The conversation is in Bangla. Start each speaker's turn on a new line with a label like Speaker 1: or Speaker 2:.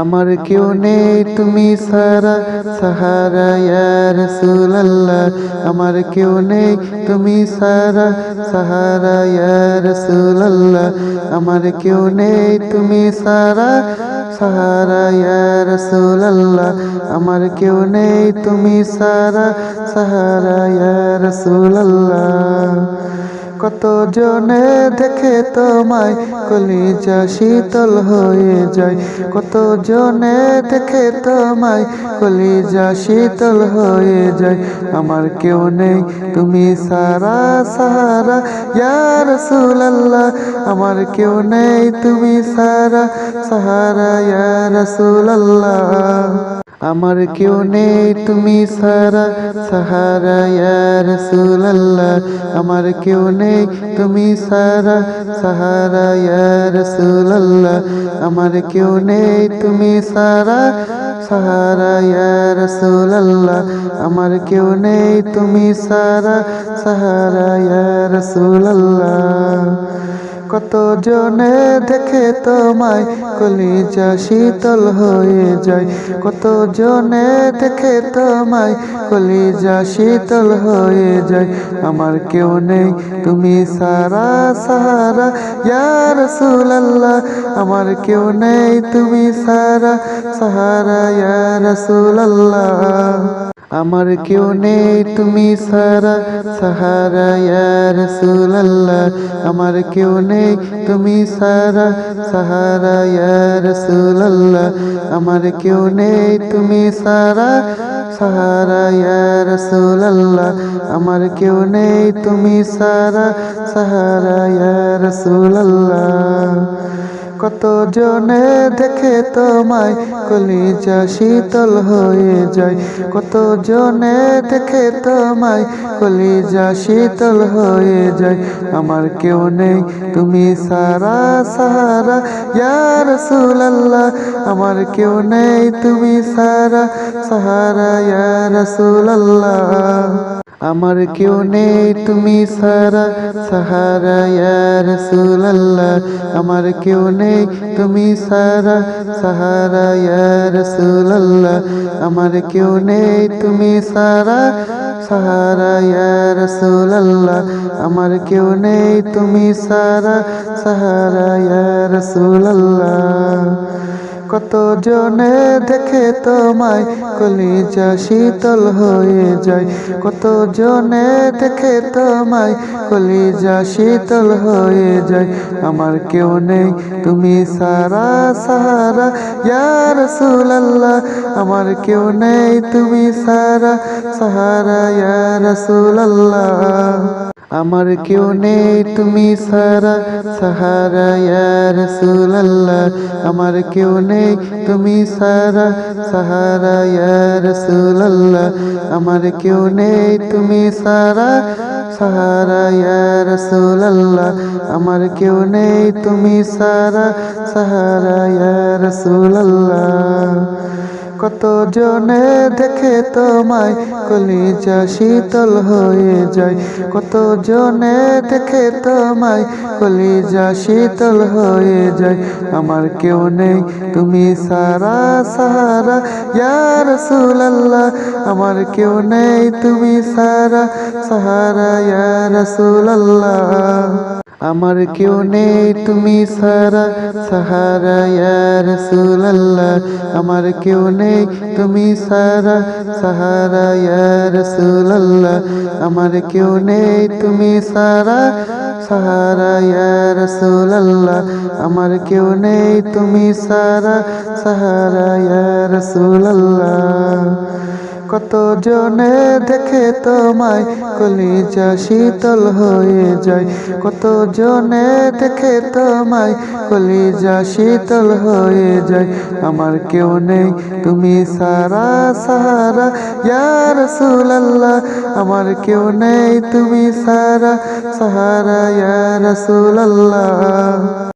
Speaker 1: আমার কেউ নেই তুমি সারা সাহারা রাসূলুল্লাহ। আমার কেউ নেই তুমি সারা সাহারা রাসূলুল্লাহ। আমার কেউ নেই তুমি সারা সাহারা রাসূলুল্লাহ। আমার কেউ নেই তুমি সারা সাহারা রাসূলুল্লাহ। কত জনে দেখে তোমায় কলিজা শীতল হয়ে যায়? কত জনে দেখে তোমায় কলিজা শীতল হয়ে যায়? আমার কেউ নেই, তুমি সারা সাহারা ইয়ার রাসূলুল্লাহ। আমার কেউ নেই, তুমি সারা সাহারা ইয়ার রাসূলুল্লাহ। আমার কেউ নেই তুমি সারা সাহারা রাসূলুল্লাহ। আমার কেউ নেই তুমি সারা সাহারা রাসূলুল্লাহ। আমার কেউ নেই তুমি সারা সাহারা রাসূলুল্লাহ। আমার কেউ নেই তুমি সারা সাহারা রাসূলুল্লাহ। কত জনে দেখে তোমায় কলিজা শীতল হয়ে যায়? কত জনে দেখে তোমায় কলিজা শীতল হয়ে যায়? আমার কেউ নেই, তুমি সারা সাহারা, ইয়া রাসূলুল্লাহ। আমার কেউ নেই, তুমি সারা সাহারা, ইয়া রাসূলুল্লাহ। আমার কেউ নেই তুমি সারা সাহারা রাসূলুল্লাহ। আমার কেউ নেই তুমি সারা সাহারা রাসূলুল্লাহ। আমার কেউ নেই তুমি সারা সাহারা রাসূলুল্লাহ। আমার কেউ নেই তুমি সারা সাহারা রাসূলুল্লাহ। কত জনে দেখে তোমায় কলিজা শীতল হয়ে যায়? কত জনে দেখে তোমায় কলিজা শীতল হয়ে যায়? আমার কেউ নেই, তুমি সারা সাহারা ইয়া রাসূলুল্লাহ। আমার কেউ নেই, তুমি সারা সাহারা ইয়া রাসূলুল্লাহ। আমার কেউ নেই, তুমি সারা সাহারা রাসূলুল্লাহ। আমার কেউ নেই, তুমি সারা সাহারা রাসূলুল্লাহ। আমার কেউ নেই, তুমি সারা সাহারা রাসূলুল্লাহ। আমার কেউ নেই, তুমি সারা সাহারা রাসূলুল্লাহ। কত জনে দেখে তোমায় কলিজা শীতল হয়ে যায়? কত জনে দেখে তোমায় কলিজা শীতল হয়ে যায়? আমার কেউ নেই, তুমি সারা সাহারা, ইয়া রাসূলুল্লাহ। আমার কেউ নেই, তুমি সারা সাহারা, ইয়া রাসূলুল্লাহ। আমার কেউ নেই তুমি সারা সাহারা রাসূলুল্লাহ। আমার কেউ নেই তুমি সারা সাহারা রাসূলুল্লাহ। আমার কেউ নেই তুমি সারা সাহারা রাসূলুল্লাহ। আমার কেউ নেই তুমি সারা সাহারা রাসূলুল্লাহ। কত জনে দেখে তোমায় কলিজা শীতল হয়ে যায়? কত জনে দেখে তোমায় কলিজা শীতল হয়ে যায়? আমার কেউ নেই, তুমি সারা সাহারা, ইয়া রাসূলুল্লাহ। আমার কেউ নেই, তুমি সারা সাহারা, ইয়া রাসূলুল্লাহ। আমার কেউ নেই তুমি সারা সাহারা রাসূলুল্লাহ। আমার কেউ নেই তুমি সারা সাহারা রাসূলুল্লাহ। আমার কেউ নেই তুমি সারা সাহারা রাসূলুল্লাহ। আমার কেউ নেই তুমি সারা সাহারা রাসূলুল্লাহ। কত জনে দেখে তোমায় কলিজা শীতল হয়ে যায়? কত জনে দেখে তোমায় কলিজা শীতল হয়ে যায়? আমার কেউ নেই, তুমি সারা সাহারা, ইয়া রাসূলুল্লাহ। আমার কেউ নেই, তুমি সারা সাহারা, ইয়া রাসূলুল্লাহ।